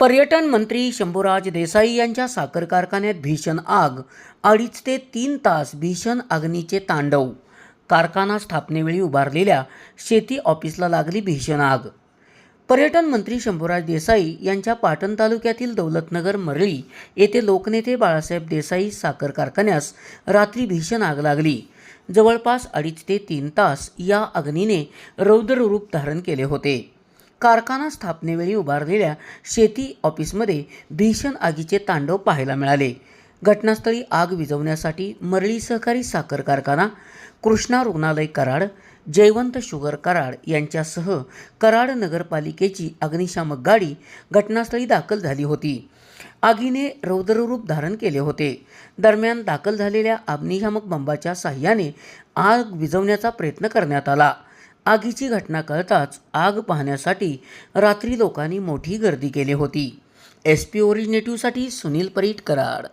पर्यटन मंत्री शंभूराज देसाई यांच्या साखर कारखान्यात भीषण आग अडीच ते तीन तास भीषण अग्नीचे तांडव. कारखाना स्थापनेवेळी उभारलेल्या शेती ऑफिसला लागली भीषण आग. पर्यटन मंत्री शंभूराज देसाई यांच्या पाटण तालुक्यातील दौलतनगर मरळी येथे लोकनेते बाळासाहेब देसाई साखर कारखान्यास रात्री भीषण आग लागली. जवळपास अडीच ते तीन तास या अग्नीने रौद्र रूप धारण केले होते. कारखाना स्थापनेवेळी उभारलेल्या शेती ऑफिसमध्ये भीषण आगीचे तांडव पाहायला मिळाले. घटनास्थळी आग विझवण्यासाठी मरळी सहकारी साखर कारखाना कृष्णा रुग्णालय कराड जयवंत शुगर कराड यांच्यासह कराड नगरपालिकेची अग्निशामक गाडी घटनास्थळी दाखल झाली होती. आगीने रौद्ररूप धारण केले होते. दरम्यान दाखल झालेल्या अग्निशामक बंबाच्या साह्याने आग विझवण्याचा प्रयत्न करण्यात आला. आगीची घटना कळताच आग पाहण्यासाठी रात्री लोकांनी मोठी गर्दी केली होती. एस पी ओरिजिनेटिव्हसाठी सुनील परीट कराड